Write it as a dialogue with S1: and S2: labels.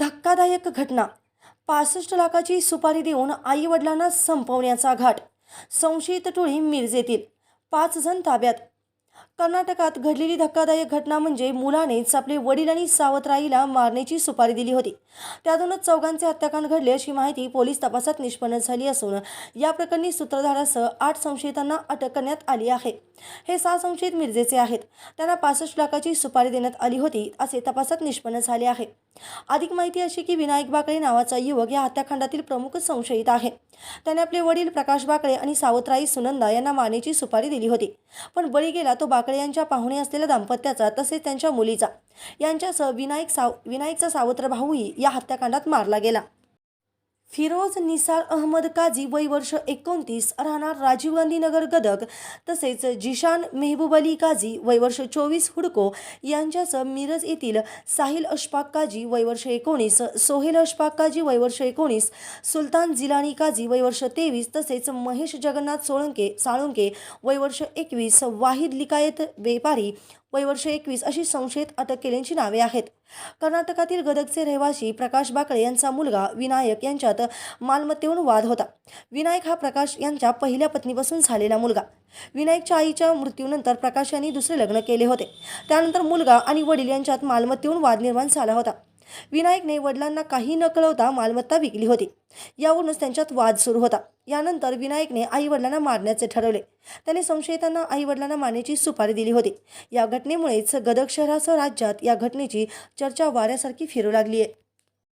S1: धक्कादायक घटना. पासष्ट लाखाची सुपारी देऊन आई वडिलांना संपवण्याचा घाट. संशयित टोळी मिरजेतील. पाच जण ताब्यात. कर्नाटकात घडलेली धक्कादायक घटना म्हणजे मुलानेच आपले वडील आणि सावत्राईला मारण्याची सुपारी दिली होती. त्यातूनच चौघांचे हत्याकांड घडले अशी माहिती पोलीस तपासात निष्पन्न झाली असून या प्रकरणी सूत्रधारासह आठ संशयितांना अटक करण्यात आली आहे. हे सहा संशयित मिरजेचे आहेत. त्यांना पासष्ट लाखाची सुपारी देण्यात आली होती असे तपासात निष्पन्न झाले आहे. अधिक माहिती अशी की विनायक बाकळे नावाचा युवक या हत्याकांडातील प्रमुख संशयित आहे. त्याने आपले वडील प्रकाश बाकळे आणि सावत्राई सुनंदा यांना मारण्याची सुपारी दिली होती. पण बळी गेला तो काकडे यांच्या पाहुणे असलेल्या दाम्पत्याचा तसेच त्यांच्या मुलीचा. यांच्यासह विनायक साव विनायकचा सावत्र भाऊही या हत्याकांडात मारला गेला. फिरोज निसार अहमद काझी वय वर्ष एकोणतीस राहणार राजीव गांधी नगर गदग तसेच जिशान मेहबूब अली काझी वय वर्ष चोवीस हुडको यांच्यासह मिरज येथील साहिल अशफाक काझी वय वर्ष एकोणीस सोहेल अशफाक काझी वय वर्ष एकोणीस सुलतान जिलानी काझी वय वर्ष तेवीस तसेच महेश जगन्नाथ सोळंके साळुंके वय वर्ष एकवीस वाहिद लिकायत व्यापारी वय वर्ष एकवीस अशी संशयित अटक केल्यांची नावे आहेत. कर्नाटकातील गदगचे रहिवासी प्रकाश बाकळे यांचा मुलगा विनायक यांच्यात मालमत्तेवरून वाद होता. विनायक हा प्रकाश यांच्या पहिल्या पत्नीपासून झालेला मुलगा. विनायकच्या आईच्या मृत्यूनंतर प्रकाश यांनी दुसरे लग्न केले होते. त्यानंतर मुलगा आणि वडील यांच्यात मालमत्तेवरून वाद निर्माण झाला होता. विनायकने वडिलांना काही न कळवता मालमत्ता विकली होती. यावरूनच त्यांच्यात वाद सुरू होता. यानंतर विनायकने आई वडिलांना मारण्याचे ठरवले. त्याने संशयितांना आई वडिलांना मारण्याची सुपारी दिली होती. या घटनेमुळेच गदग शहरासह राज्यात या घटनेची चर्चा वाऱ्यासारखी फिरू लागली आहे